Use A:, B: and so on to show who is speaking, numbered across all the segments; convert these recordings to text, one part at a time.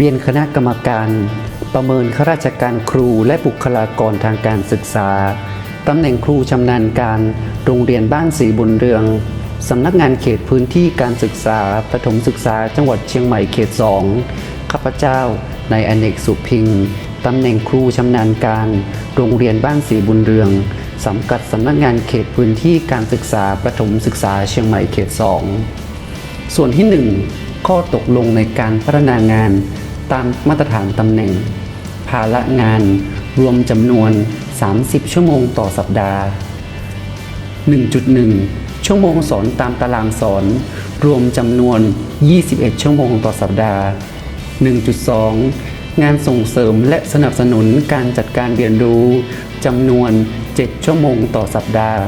A: เรียนคณะกรรมการประเมินข้าราชการครูและบุคลากรทางการศึกษา ตำแหน่งครูชำนาญการโรงเรียนบ้านสีบุญเรือง สำนักงานเขตพื้นที่การศึกษาประถมศึกษาจังหวัดเชียงใหม่เขต2ข้าพเจ้านายอเนกสุพิงตำแหน่งครูชำนาญการ โรงเรียนบ้านสีบุญเรืองสังกัดสำนักงานเขตพื้นที่การศึกษาประถมศึกษาเชียงใหม่เขต 2 ส่วนที่ 1 ข้อตกลงในการพัฒนางาน ตามมาตรฐานตำแหน่ง ภาระงานรวมจำนวน 30 ชั่วโมงต่อสัปดาห์ 1.1 ชั่วโมงสอนตามตารางสอน รวมจำนวน 21 ชั่วโมงต่อสัปดาห์ 1.2 งานส่งเสริมและสนับสนุนการจัดการเรียนรู้จำนวน 7 ชั่วโมงต่อสัปดาห์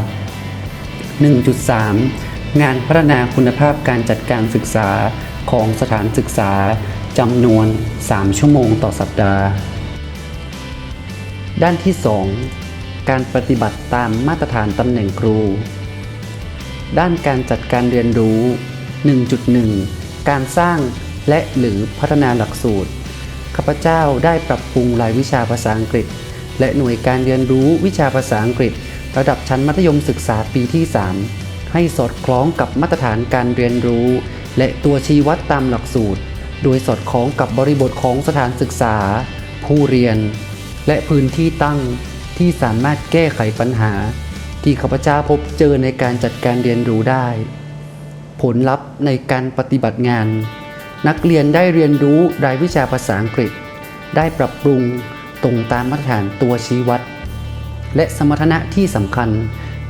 A: 1.3 งานพัฒนาคุณภาพการจัดการศึกษาของสถานศึกษา จำนวน 3 ชั่วโมงต่อสัปดาห์ ด้านที่ 2 การปฏิบัติตามมาตรฐานตำแหน่งครู ด้านการจัดการเรียนรู้ 1.1 การสร้างและหรือพัฒนาหลักสูตร ข้าพเจ้าได้ปรับปรุงรายวิชาภาษาอังกฤษ และหน่วยการเรียนรู้วิชาภาษาอังกฤษ ระดับชั้นมัธยมศึกษาปีที่ 3 ให้สอดคล้องกับมาตรฐานการเรียนรู้ และตัวชี้วัดตามหลักสูตร โดยสอดคล้องกับบริบทของสถานศึกษา ผู้เรียน และพื้นที่ตั้งที่สามารถแก้ไขปัญหา ที่ข้าพเจ้าพบเจอในการจัดการเรียนรู้ได้ ผลลัพธ์ในการปฏิบัติงาน นักเรียนได้เรียนรู้รายวิชาภาษาอังกฤษ ได้ปรับปรุงตรงตามมาตรฐานตัวชี้วัด และสมรรถนะที่สำคัญ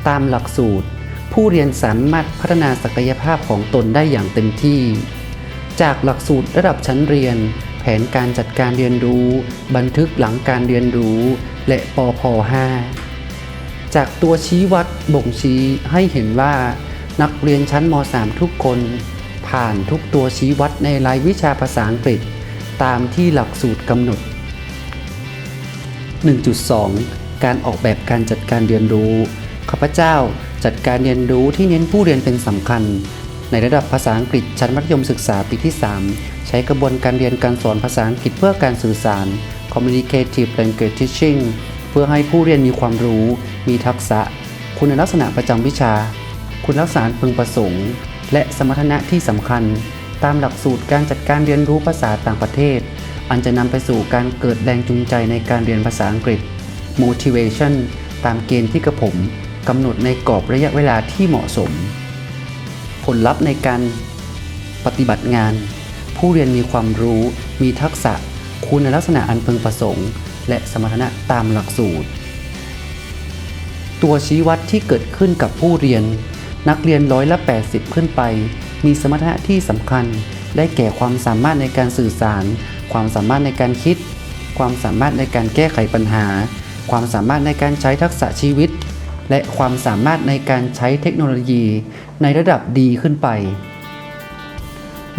A: ตามหลักสูตร ผู้เรียนสามารถพัฒนาศักยภาพของตนได้อย่างเต็มที่ จากหลักสูตรระดับชั้นเรียน แผนการจัดการเรียนรู้ บันทึกหลังการเรียนรู้ และปพ5จากตัวชี้วัดบ่งชี้ให้เห็นว่า นักเรียนชั้นม .3 ทุกคน ผ่านทุกตัวชี้วัดในรายวิชาภาษาอังกฤษ ตามที่หลักสูตรกำหนด 1.2 การออกแบบการจัดการเรียนรู้ข้าพเจ้าจัดการเรียนรู้ที่เน้นผู้เรียนเป็นสำคัญ ในระดับภาษาอังกฤษชั้นมัธยมศึกษาปีที่ 3 ใช้กระบวนการเรียนการสอนภาษาอังกฤษเพื่อการสื่อสาร Communicative Language Teaching เพื่อให้ผู้เรียนมีความรู้ มีทักษะ คุณลักษณะประจำวิชา คุณลักษณะพึงประสงค์ และสมรรถนะที่สำคัญ ตามหลักสูตรการจัดการเรียนรู้ภาษาต่างประเทศ อันจะนำไปสู่การเกิดแรงจูงใจในการเรียนภาษาอังกฤษ motivation ตามเกณฑ์ที่กระผมกำหนดในกรอบระยะเวลาที่เหมาะสม ผลลัพธ์ในการปฏิบัติงาน ผู้เรียนมีความรู้ มีทักษะ คุณลักษณะอันพึงประสงค์ และสมรรถนะตามหลักสูตร ตัวชี้วัดที่เกิดขึ้นกับผู้เรียน นักเรียนร้อยละ 80 ขึ้นไป มีสมรรถนะที่สำคัญ ได้แก่ความสามารถในการสื่อสาร ความสามารถในการคิด ความสามารถในการแก้ไขปัญหา ความสามารถในการใช้ทักษะชีวิตและความสามารถในการใช้เทคโนโลยี ในระดับดีขึ้นไป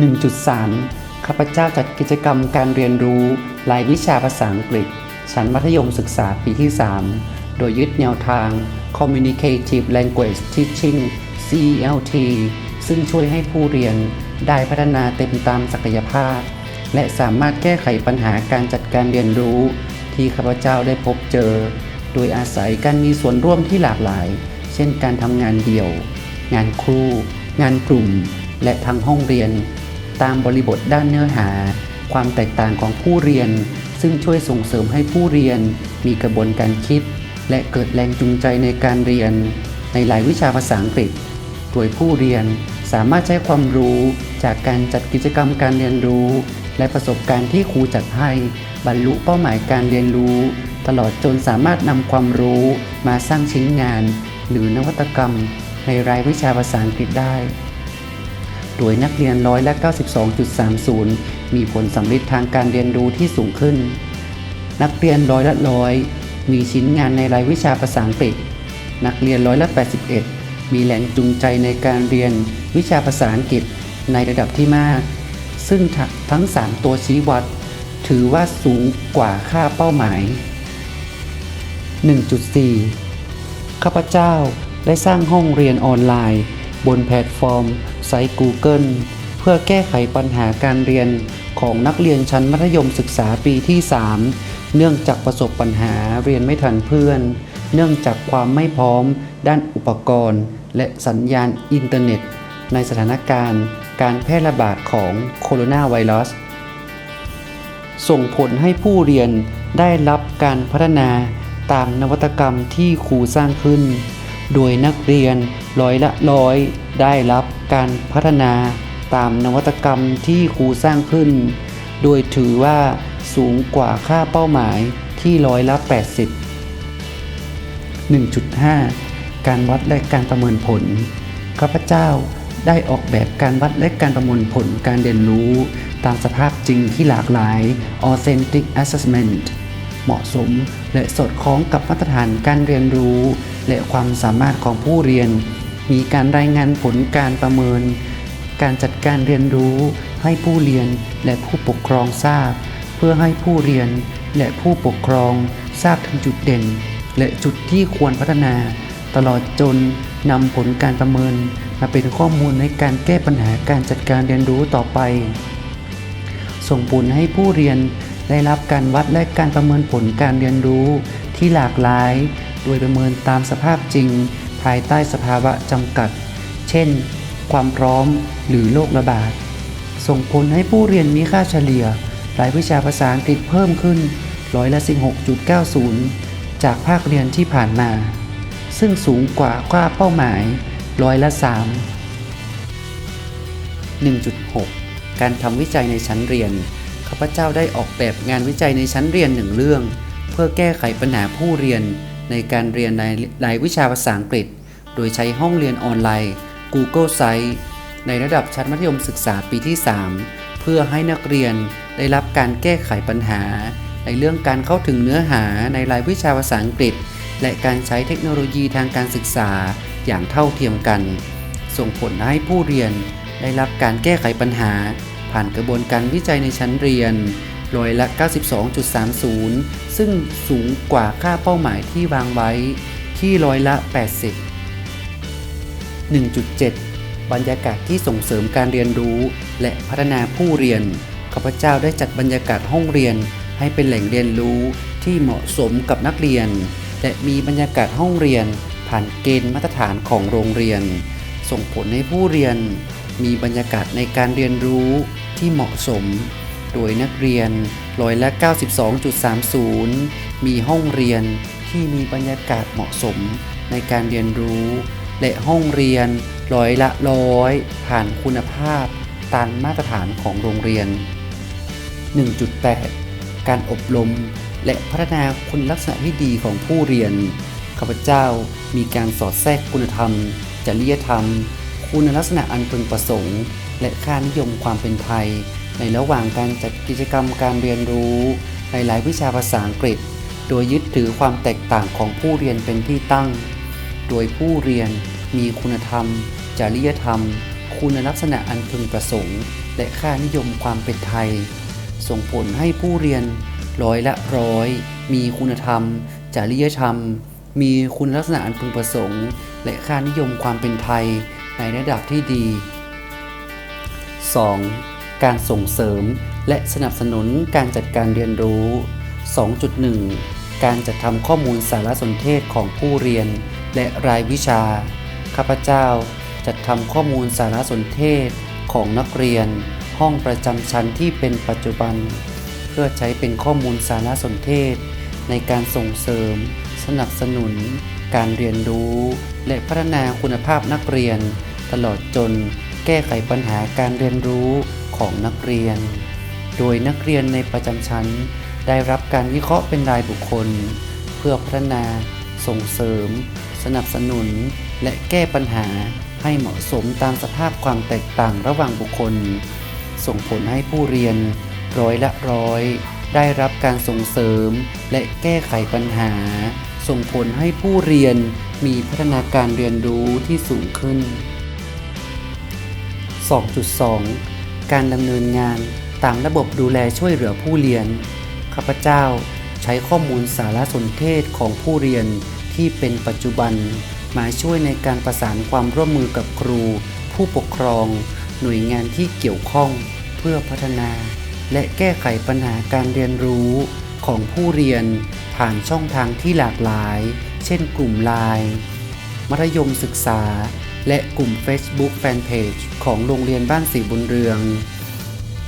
A: 1.3 ข้าพเจ้าจัดกิจกรรมการเรียนรู้รายวิชาภาษาอังกฤษ ชั้นมัธยมศึกษาปีที่ 3 โดยยึดแนวทาง Communicative Language Teaching CELT ซึ่งช่วยให้ผู้เรียนได้พัฒนาเต็มตามศักยภาพ และสามารถแก้ไขปัญหาการจัดการเรียนรู้ ที่ข้าพเจ้าได้พบเจอ โดยอาศัยการมีส่วนร่วมที่หลากหลาย เช่นการทำงานเดี่ยว งานครูงานกลุ่ม และทางห้องเรียน ตามบริบทด้านเนื้อหา ความแตกต่างของผู้เรียน ซึ่งช่วยส่งเสริมให้ผู้เรียน มีกระบวนการคิด และเกิดแรงจูงใจในการเรียน ในหลายวิชาภาษาอังกฤษโดยผู้เรียนสามารถใช้ความรู้จากการจัดกิจกรรมการเรียนรู้ และประสบการณ์ที่ครูจัดให้บรรลุเป้าหมายการเรียนรู้ ตลอดจนสามารถนำความรู้มาสร้างชิ้นงาน หรือนวัตกรรม ในรายวิชาภาษาอังกฤษได้ โดยนักเรียนร้อยละ 92.30 มีผลสำเร็จทางการเรียนรู้ที่สูงขึ้น นักเรียนร้อยละร้อยมีชิ้นงานในรายวิชาภาษาอังกฤษ นักเรียนร้อยละ 81 มีแรงจูงใจในการเรียนวิชาภาษาอังกฤษในระดับที่มาก ซึ่งทั้ง 3 ตัวชี้วัด ถือว่าสูงกว่าค่าเป้าหมาย 1.4 ข้าพเจ้า ได้สร้างห้องเรียนออนไลน์ บนแพลตฟอร์มไซต์ Google เพื่อแก้ไขปัญหาการเรียนของนักเรียนชั้นมัธยมศึกษาปีที่ 3 เนื่องจากประสบปัญหาเรียนไม่ทันเพื่อน เนื่องจากความไม่พร้อมด้านอุปกรณ์ และสัญญาณอินเทอร์เน็ต ในสถานการณ์การแพร่ระบาดของโคโรนาไวรัส ส่งผลให้ผู้เรียนได้รับการพัฒนาตามนวัตกรรมที่ครูสร้างขึ้น โดยนักเรียนร้อยละร้อยได้รับการพัฒนาตามนวัตกรรมที่ครูสร้างขึ้น โดยถือว่าสูงกว่าค่าเป้าหมายที่ร้อยละ 80 1.5 การวัดและการประเมินผล ข้าพเจ้าได้ออกแบบการวัดและการประมวลผลการเรียนรู้ ตามสภาพจริงที่หลากหลาย authentic assessment เหมาะสมและสอดคล้องกับมาตรฐานการเรียนรู้ และความสามารถของผู้เรียน มีการรายงานผลการประเมิน การจัดการเรียนรู้ให้ผู้เรียนและผู้ปกครองทราบ เพื่อให้ผู้เรียนและผู้ปกครองทราบถึงจุดเด่น และจุดที่ควรพัฒนา ตลอดจนนำผลการประเมิน มาเป็นข้อมูลในการแก้ปัญหาการจัดการเรียนรู้ต่อไป ส่งผลให้ผู้เรียนได้รับการวัดและการประเมินผลการเรียนรู้ที่หลากหลาย ดยประเมินตามสภาพจริง ภายใต้สภาวะจำกัด เช่น ความพร้อมหรือโรคระบาด ส่งผลให้ผู้เรียนมีค่าเฉลี่ยรายวิชาภาษาอังกฤษเพิ่มขึ้นร้อยละ 16.90 จากภาคเรียนที่ผ่านมา ซึ่งสูงกว่าค่าเป้าหมายร้อยละ 3 1.6 การทำวิจัยในชั้นเรียน ข้าพเจ้าได้ออกแบบงานวิจัยในชั้นเรียนหนึ่งเรื่อง เพื่อแก้ไขปัญหาผู้เรียน ในการเรียนในรายวิชาภาษาอังกฤษ โดยใช้ห้องเรียนออนไลน์ Google Site ในระดับชั้นมัธยมศึกษาปีที่ 3 เพื่อให้นักเรียนได้รับการแก้ไขปัญหา ในเรื่องการเข้าถึงเนื้อหาในรายวิชาภาษาอังกฤษ และการใช้เทคโนโลยีทางการศึกษาอย่างเท่าเทียมกัน ส่งผลให้ผู้เรียนได้รับการแก้ไขปัญหา ผ่านกระบวนการวิจัยในชั้นเรียน ร้อยละ 92.30 ซึ่งสูงกว่าค่าเป้าหมายที่วางไว้ที่ร้อยละ 80 1.7 บรรยากาศที่ส่งเสริมการเรียนรู้ และพัฒนาผู้เรียน ข้าพเจ้าได้จัดบรรยากาศห้องเรียน ให้เป็นแหล่งเรียนรู้ที่เหมาะสมกับนักเรียน และมีบรรยากาศห้องเรียน ผ่านเกณฑ์มาตรฐานของโรงเรียน ส่งผลให้ผู้เรียน มีบรรยากาศในการเรียนรู้ที่เหมาะสม โดยนักเรียนร้อยละ 92.30 มีห้องเรียนที่มีบรรยากาศเหมาะสมในการเรียนรู้ และห้องเรียนร้อยละร้อยผ่านคุณภาพตามมาตรฐานของโรงเรียน 1.8 การอบรมและพัฒนาคุณลักษณะที่ดีของผู้เรียน ข้าพเจ้ามีการสอดแทรกคุณธรรม จริยธรรม คุณลักษณะอันพึงประสงค์ และค่านิยมความเป็นไทย ในระหว่างการจัดกิจกรรมการเรียนรู้ ในหลายวิชาภาษาอังกฤษ โดยยึดถือความแตกต่างของผู้เรียนเป็นที่ตั้ง โดยผู้เรียนมีคุณธรรม จริยธรรม คุณลักษณะอันพึงประสงค์ และค่านิยมความเป็นไทย ส่งผลให้ผู้เรียนร้อยละร้อย มีคุณธรรม จริยธรรม มีคุณลักษณะอันพึงประสงค์ และค่านิยมความเป็นไทยในระดับที่ดี 2. การส่งเสริม และสนับสนุนการจัดการเรียนรู้ 2.1 การจัดทำข้อมูลสารสนเทศของผู้เรียน และรายวิชา ข้าพเจ้าจัดทำข้อมูลสารสนเทศของนักเรียน ห้องประจำชั้นที่เป็นปัจจุบัน เพื่อใช้เป็นข้อมูลสารสนเทศ ในการส่งเสริม สนับสนุน การเรียนรู้ และพัฒนาคุณภาพนักเรียน ตลอดจนแก้ไขปัญหาการเรียนรู้ ของนักเรียน โดยนักเรียนในประจำชั้น ได้รับการวิเคราะห์เป็นรายบุคคล เพื่อพัฒนา ส่งเสริม สนับสนุน และแก้ปัญหาให้เหมาะสมตามสภาพความแตกต่างระหว่างบุคคล ส่งผลให้ผู้เรียนร้อยละร้อย ได้รับการส่งเสริม และแก้ไขปัญหา ส่งผลให้ผู้เรียนมีพัฒนาการเรียนรู้ที่สูงขึ้น 2.2 การดำเนินงานตามระบบดูแลช่วยเหลือผู้เรียน ข้าพเจ้าใช้ข้อมูลสารสนเทศของผู้เรียนที่เป็นปัจจุบัน มาช่วยในการประสานความร่วมมือกับครู ผู้ปกครอง หน่วยงานที่เกี่ยวข้องเพื่อพัฒนา และแก้ไขปัญหาการเรียนรู้ของผู้เรียนผ่านช่องทางที่หลากหลาย เช่นกลุ่มไลน์มัธยมศึกษา และกลุ่ม Facebook Fanpage ของโรงเรียนบ้านสีบุญเรือง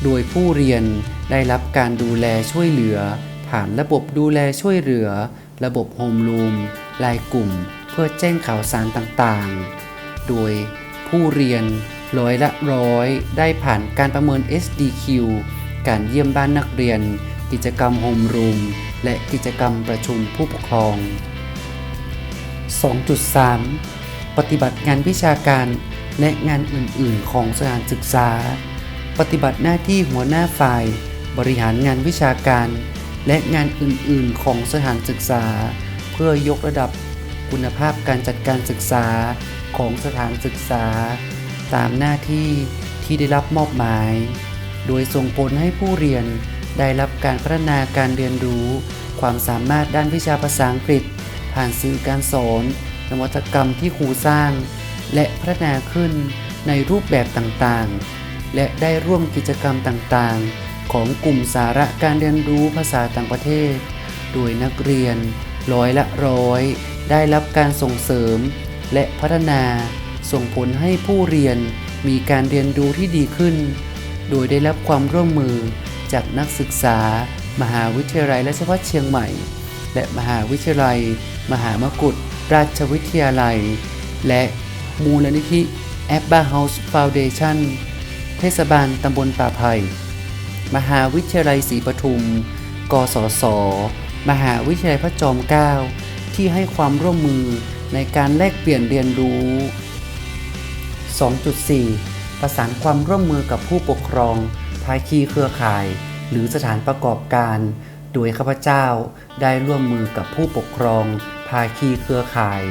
A: โดยผู้เรียนได้รับการดูแลช่วยเหลือ ผ่านระบบดูแลช่วยเหลือ ระบบโฮมรูมรายกลุ่ม เพื่อแจ้งข่าวสารต่างๆ โดยผู้เรียนร้อยละร้อยได้ผ่านการประเมิน SDQ การเยี่ยมบ้านนักเรียน กิจกรรมโฮมรูมและกิจกรรมประชุมผู้ปกครอง 2.3 ปฏิบัติงานวิชาการและงานอื่น ๆ ของสถานศึกษา ปฏิบัติหน้าที่หัวหน้าฝ่าย บริหารงานวิชาการ และงานอื่น ๆ ของสถานศึกษา เพื่อยกระดับคุณภาพการจัดการศึกษาของสถานศึกษา ตามหน้าที่ที่ได้รับมอบหมาย โดยส่งผลให้ผู้เรียนได้รับการพัฒนาการเรียนรู้ ความสามารถด้านวิชาภาษาอังกฤษ ผ่านสื่อการสอน นวัตกรรมที่ครูสร้าง และพัฒนาขึ้นในรูปแบบต่างๆ และได้ร่วมกิจกรรมต่างๆ ของกลุ่มสาระการเรียนรู้ภาษาต่างประเทศ โดยนักเรียนร้อยละร้อย ได้รับการส่งเสริม และพัฒนาส่งผลให้ผู้เรียนมีการเรียนรู้ที่ดีขึ้น โดยได้รับความร่วมมือจากนักศึกษา มหาวิทยาลัยราชภัฏเชียงใหม่ และมหาวิทยาลัย มหามกุฏ ราชวิทยาลัย และมูลนิธิ a b b a House Foundation เทศบาลตำบลป่าไผ่มหาวิทยาลัยศรีปทุม กสศมหาวิทยาลัยพระจอมเกล้าที่ให้ความร่วมมือในการแลกเปลี่ยนเรียนรู้ 2.4 ประสานความร่วมมือกับผู้ปกครอง ภาคีเครือข่าย หรือสถานประกอบการ โดยข้าพเจ้าได้ร่วมมือกับผู้ปกครอง ภาคีเครือข่าย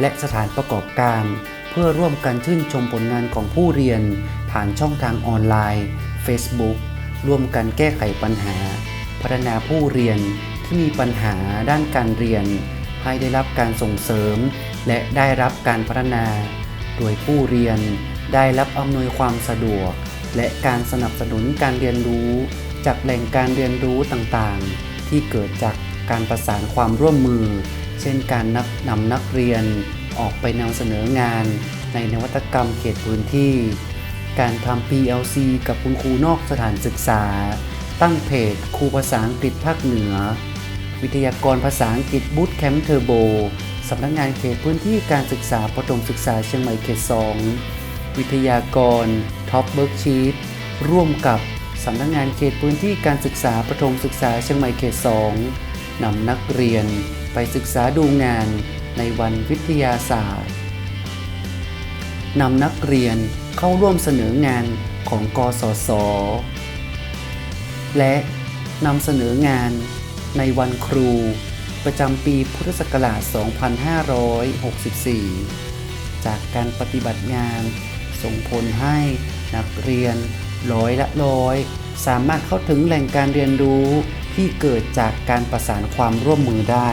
A: และสถานประกอบการ เพื่อร่วมกันชื่นชมผลงานของผู้เรียน ผ่านช่องทางออนไลน์ Facebook ร่วมกันแก้ไขปัญหา พัฒนาผู้เรียนที่มีปัญหาด้านการเรียน ให้ได้รับการส่งเสริม และได้รับการพัฒนา โดยผู้เรียนได้รับอำนวยความสะดวก และการสนับสนุนการเรียนรู้ จากแหล่งการเรียนรู้ต่างๆ ที่เกิดจากการประสานความร่วมมือ เช่นการนับนำนักเรียนออกไปนำเสนองานในนวัตกรรมเขตพื้นที่ การทำ PLC กับคุณครูนอกสถานศึกษา ตั้งเพจครูภาษาอังกฤษภาคเหนือ วิทยากรภาษาอังกฤษบูตแคมป์เทอร์โบสำนักงานเขตพื้นที่การศึกษาประถมศึกษาเชียงใหม่เขต 2 วิทยากรท็อปเบิร์กชีตร่วมกับสำนักงานเขตพื้นที่การศึกษาประถมศึกษาเชียงใหม่เขต 2 นำนักเรียนไปศึกษาดูงานในวันวิทยาศาสตร์นำนักเรียนเข้าร่วมเสนองานของกสศและนำเสนองานในวันครูประจำปีพุทธศักราช 2564 จากการปฏิบัติงานส่งผลให้นักเรียนร้อยละร้อย สามารถเข้าถึงแหล่งการเรียนรู้ ที่เกิดจากการประสานความร่วมมือได้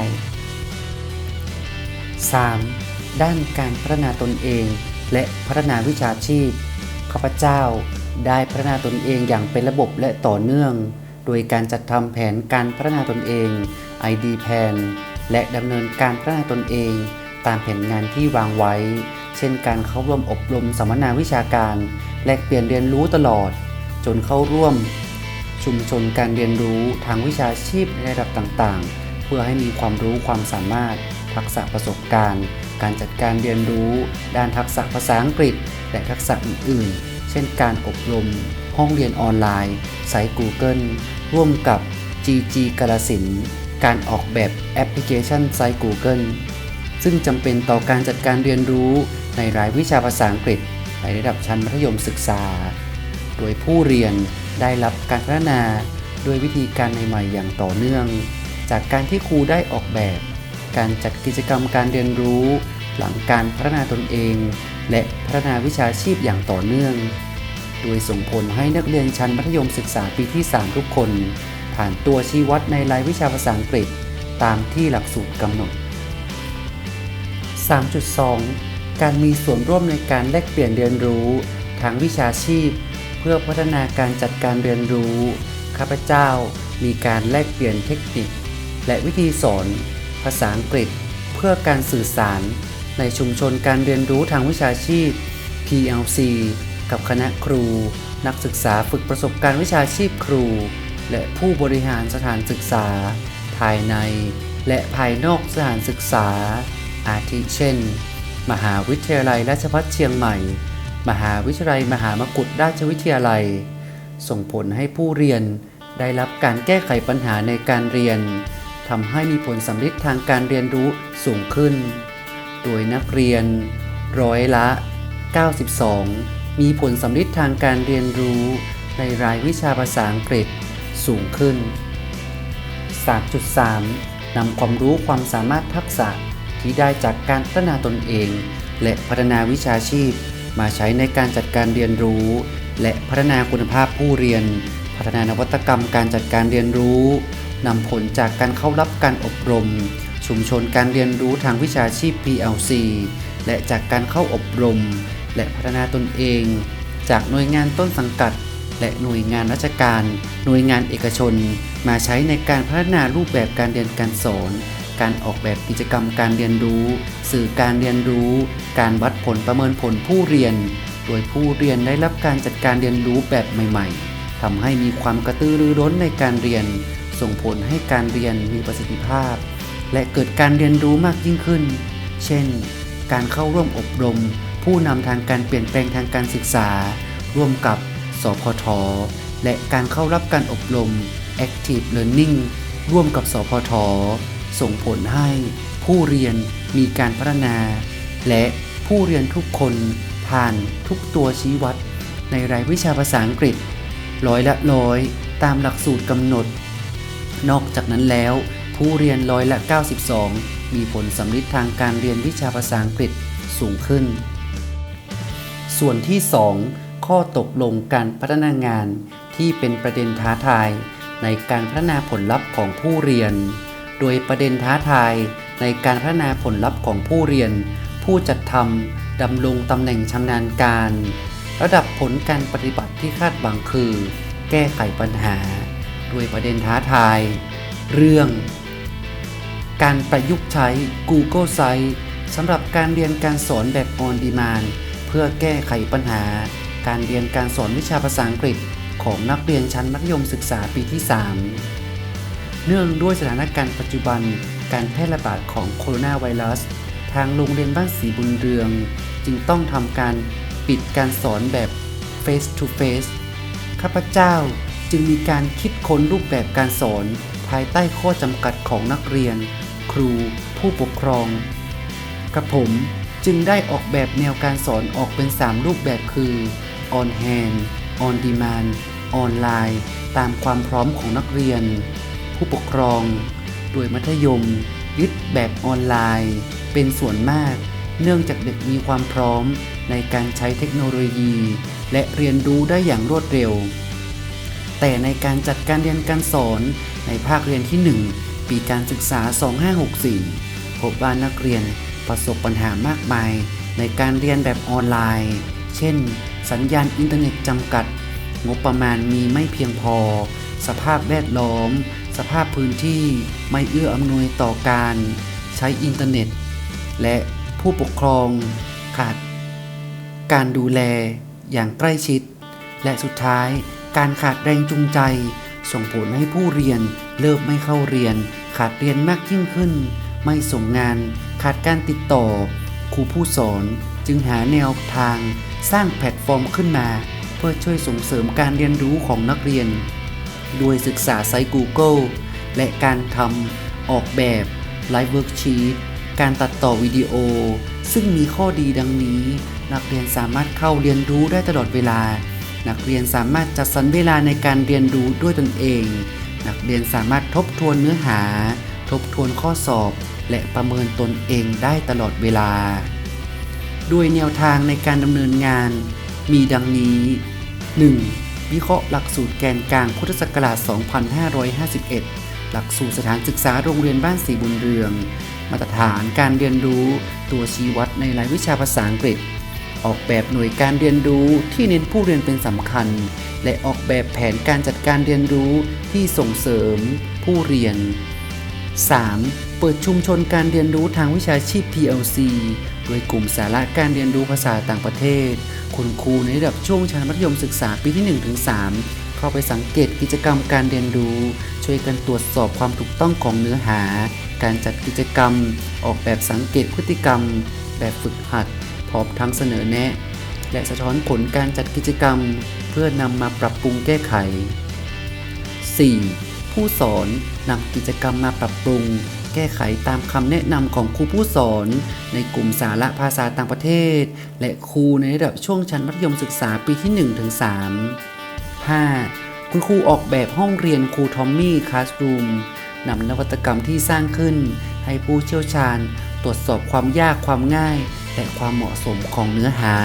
A: 3. ด้านการพัฒนาตนเอง และพัฒนาวิชาชีพ ข้าพเจ้าได้พัฒนาตนเองอย่างเป็นระบบและต่อเนื่อง โดยการจัดทำแผนการพัฒนาตนเอง ID Plan และดำเนินการพัฒนาตนเอง ตามแผนงานที่วางไว้ เช่นการเข้าร่วมอบรมสัมมนาวิชาการ แลกเปลี่ยนเรียนรู้ตลอด จนเข้าร่วม ชุมชนการเรียนรู้ทางวิชาชีพในระดับต่างๆ เพื่อให้มีความรู้ความสามารถ ทักษะประสบการณ์ การจัดการเรียนรู้ ด้านทักษะภาษาอังกฤษ และทักษะอื่นๆ เช่นการอบรม ห้องเรียนออนไลน์ไซต์ Google ร่วมกับ GG กาลสินการออกแบบแอปพลิเคชันไซต์ Google ซึ่งจำเป็นต่อการจัดการเรียนรู้ในรายวิชาภาษาอังกฤษในระดับชั้นมัธยมศึกษา โดยผู้เรียน ได้รับการพัฒนาด้วยวิธีการใหม่ๆอย่างต่อเนื่อง จากการที่ครูได้ออกแบบ การจัดกิจกรรมการเรียนรู้ หลังการพัฒนาตนเอง และพัฒนาวิชาชีพอย่างต่อเนื่อง โดยส่งผลให้นักเรียนชั้นมัธยมศึกษาปีที่ 3 ทุกคน ผ่านตัวชี้วัดในรายวิชาภาษาอังกฤษ ตามที่หลักสูตรกำหนด 3.2 การมีส่วนร่วมในการแลกเปลี่ยนเรียนรู้ทางวิชาชีพ เพื่อพัฒนาการจัดการเรียนรู้ ข้าพเจ้ามีการแลกเปลี่ยนเทคนิค และวิธีสอน ภาษาอังกฤษ เพื่อการสื่อสาร ในชุมชนการเรียนรู้ทางวิชาชีพ PLC กับคณะครู นักศึกษาฝึกประสบการณ์วิชาชีพครู และผู้บริหารสถานศึกษา ภายใน และภายนอกสถานศึกษา อาทิเช่น มหาวิทยาลัยราชภัฏเชียงใหม่ มหาวิทยาลัยมหามกุฏราชวิทยาลัย ส่งผลให้ผู้เรียนได้รับการแก้ไขปัญหาในการเรียนทำให้มีผลสำลิดทางการเรียนรู้สูงขึ้น โดยนักเรียนร้อยละ 92 มีผลสำลิดทางการเรียนรู้ในรายวิชาภาษาอังกฤษสูงขึ้น 3.3 นำความรู้ความสามารถทักษะที่ได้จากการพัฒนาตนเอง และพัฒนาวิชาชีพ มาใช้ในการจัดการเรียนรู้ และพัฒนาคุณภาพผู้เรียน พัฒนานวัตกรรมการจัดการเรียนรู้นำผลจากการเข้ารับการอบรม ชุมชนการเรียนรู้ทางวิชาชีพ PLC และจากการเข้าอบรม และพัฒนาตนเอง จากหน่วยงานต้นสังกัด และหน่วยงานราชการ หน่วยงานเอกชน มาใช้ในการพัฒนารูปแบบการเรียนการสอน การออกแบบกิจกรรมการเรียนรู้ สื่อการเรียนรู้ การวัดผลประเมินผลผู้เรียน โดยผู้เรียนได้รับการจัดการเรียนรู้แบบใหม่ ๆทำให้มีความกระตือรือร้นในการเรียน ส่งผลให้การเรียนมีประสิทธิภาพ และเกิดการเรียนรู้มากยิ่งขึ้น เช่น การเข้าร่วมอบรม ผู้นำทางการเปลี่ยนแปลงทางการศึกษา ร่วมกับ สพท และการเข้ารับการอบรม Active Learning ร่วมกับสพท ส่งผลให้ผู้เรียนมีการพัฒนา และผู้เรียนทุกคนผ่านทุกตัวชี้วัด ในรายวิชาภาษาอังกฤษ ร้อยละร้อยตามหลักสูตรกำหนด นอกจากนั้นแล้ว ผู้เรียนร้อยละ 92 มีผลสำลิดทางการเรียนวิชาภาษาอังกฤษสูงขึ้น ส่วนที่ 2 ข้อตกลงการพัฒนางานที่เป็นประเด็นท้าทายในการพัฒนาผลลัพธ์ของผู้เรียน โดยประเด็นท้าทายในการพัฒนาผลลัพธ์ของผู้เรียน ผู้จัดทำดำรงตำแหน่งชำนาญการ ระดับผลการปฏิบัติที่คาดหวังคือ แก้ไขปัญหา โดยประเด็นท้าทาย เรื่อง การประยุกต์ใช้ Google Sites สำหรับการเรียนการสอนแบบ on demand เพื่อแก้ไขปัญหา การเรียนการสอนวิชาภาษาอังกฤษของนักเรียนชั้นมัธยมศึกษาปีที่ 3 เนื่องด้วยสถานการณ์ปัจจุบันการแพร่ระบาดของโคโรนาไวรัส ทางโรงเรียนบ้านสีบุญเรือง จึงต้องทำการปิดการสอนแบบ face to face ข้าพเจ้าจึงมีการคิดค้นรูปแบบการสอน ภายใต้ข้อจำกัดของนักเรียน ครู ผู้ปกครอง กระผมจึงได้ออกแบบแนวการสอนออกเป็น 3 รูปแบบคือ on hand on demand ออนไลน์ ตามความพร้อมของนักเรียน ผู้ปกครอง โดยมัธยม ยึดแบบออนไลน์ เป็นส่วนมาก เนื่องจากเด็กมีความพร้อมในการใช้เทคโนโลยี และเรียนรู้ได้อย่างรวดเร็ว แต่ในการจัดการเรียนการสอนในภาคเรียนที่ 1 ปีการศึกษา 2564 พบว่านักเรียนประสบปัญหามากมายในการเรียนแบบออนไลน์ เช่น สัญญาณอินเทอร์เน็ตจำกัด งบประมาณมีไม่เพียงพอ สภาพแวดล้อม สภาพพื้นที่ไม่เอื้ออำนวยต่อการใช้อินเทอร์เน็ต และผู้ปกครองขาดการดูแลอย่างใกล้ชิด และสุดท้ายการขาดแรงจูงใจ ส่งผลให้ผู้เรียนเลิกไม่เข้าเรียน ขาดเรียนมากยิ่งขึ้น ไม่ส่งงาน ขาดการติดต่อ ครูผู้สอนจึงหาแนวทางสร้างแพลตฟอร์มขึ้นมา เพื่อช่วยส่งเสริมการเรียนรู้ของนักเรียน โดยศึกษาไซต์ Google และการทำออกแบบไลฟ์เวิร์กชีตการตัดต่อวิดีโอ ซึ่งมีข้อดีดังนี้ นักเรียนสามารถเข้าเรียนรู้ได้ตลอดเวลา นักเรียนสามารถจัดสรรเวลาในการเรียนรู้ด้วยตนเอง นักเรียนสามารถทบทวนเนื้อหา ทบทวนข้อสอบ และประเมินตนเองได้ตลอดเวลา ด้วยแนวทางในการดำเนินงาน มีดังนี้ 1. วิเคราะห์หลักสูตรแกนกลางพุทธศักราช 2551 หลักสูตรสถานศึกษาโรงเรียนบ้านสีบุญเรือง มาตรฐานการเรียนรู้ตัวชี้วัดในรายวิชาภาษาอังกฤษ ออกแบบหน่วยการเรียนรู้ที่เน้นผู้เรียนเป็นสำคัญ และออกแบบแผนการจัดการเรียนรู้ที่ส่งเสริมผู้เรียน 3. เปิดชุมชนการเรียนรู้ทางวิชาชีพ PLC โดยกลุ่มสาระการเรียนรู้ภาษาต่างประเทศ คุณครูในระดับช่วงชั้นมัธยมศึกษาปีที่ 1-3 เข้าไปสังเกตกิจกรรมการเรียนรู้ ช่วยกันตรวจสอบความถูกต้องของเนื้อหา การจัดกิจกรรม ออกแบบสังเกตพฤติกรรม แบบฝึกหัดพร้อมทั้งเสนอแนะ และสะท้อนผลการจัดกิจกรรม เพื่อนำมาปรับปรุงแก้ไข 4. ผู้สอนนำกิจกรรมมาปรับปรุง แก้ไขตามคำแนะนำของครูผู้สอน ในกลุ่มสาระภาษาต่างประเทศ และครูในระดับช่วงชั้นมัธยมศึกษาปีที่1-3ถึง3 5. คุณครูออกแบบห้องเรียนครูทอมมี่คลาสรูมนำนวัตกรรมที่สร้างขึ้น ให้ผู้เชี่ยวชาญ ตรวจสอบความยากความง่าย และความเหมาะสมของเนื้อหา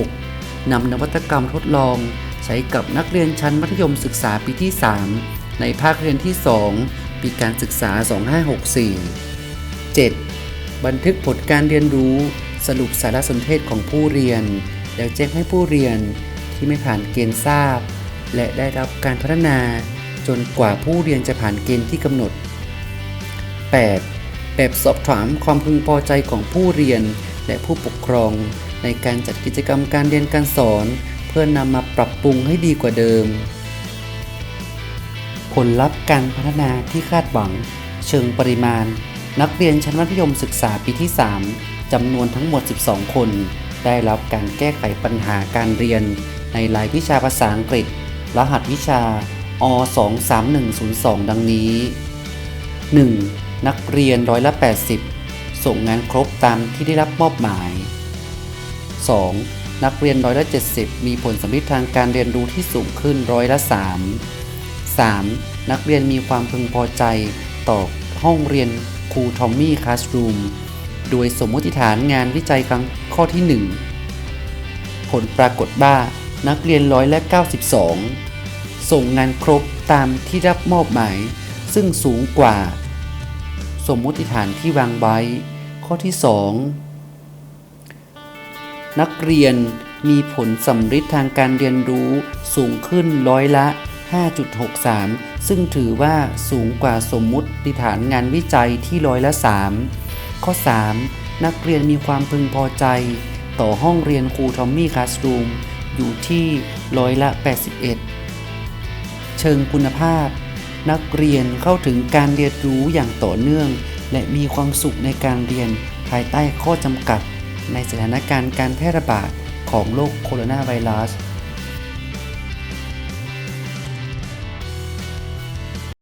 A: 6. นำนวัตกรรมทดลอง ใช้กับนักเรียนชั้นมัธยมศึกษาปีที่ 3 ในภาคเรียนที่ 2ปีการศึกษา 2564 7. บันทึกผลการเรียนรู้สรุปสารสนเทศของผู้เรียน แล้วแจ้งให้ผู้เรียนที่ไม่ผ่านเกณฑ์ทราบ และได้รับการพัฒนาจนกว่าผู้เรียนจะผ่านเกณฑ์ที่กำหนด 8. แบบสอบถามความพึงพอใจของผู้เรียนและผู้ปกครอง ในการจัดกิจกรรมการเรียนการสอน เพื่อนำมาปรับปรุงให้ดีกว่าเดิม ผลลัพธ์การพัฒนาที่คาดหวัง เชิงปริมาณ นักเรียนชั้นมัธยมศึกษาปีที่ 3 จำนวนทั้งหมด 12 คน ได้รับการแก้ไขปัญหาการเรียน ในรายวิชาภาษาอังกฤษ รหัสวิชาอ23102 ดังนี้ 1. นักเรียนร้อยละ 80 ส่งงานครบตามที่ได้รับมอบหมาย 2. นักเรียนร้อยละ 70 มีผลสำลิดทางการเรียนรู้ที่สูงขึ้นร้อยละ 3 3. นักเรียนมีความพึงพอใจต่อห้องเรียนครูทอมมี่คลาสรูมโดยสมมติฐานงานวิจัยครั้งข้อที่ 1 ผลปรากฏว่านักเรียนร้อยละ 92 ส่งงานครบตามที่รับมอบหมาย ซึ่งสูงกว่า สมมติฐานที่วางไว้ ข้อที่ 2 นักเรียนมีผลสำฤทธิ์ทางการเรียนรู้สูงขึ้นร้อยละ 5.63 ซึ่งถือว่าสูงกว่าสมมุติฐานงานวิจัยที่ร้อยละ 3 ข้อ 3 นักเรียนมีความพึงพอใจ ต่อห้องเรียนครูทอมมี่คลาสรูมอยู่ที่ร้อยละ 81 เชิงคุณภาพ นักเรียนเข้าถึงการเรียนรู้อย่างต่อเนื่อง และมีความสุขในการเรียนภายใต้ข้อจำกัด ในสถานการณ์การแพร่ระบาดของโรคโคโรนาไวรัส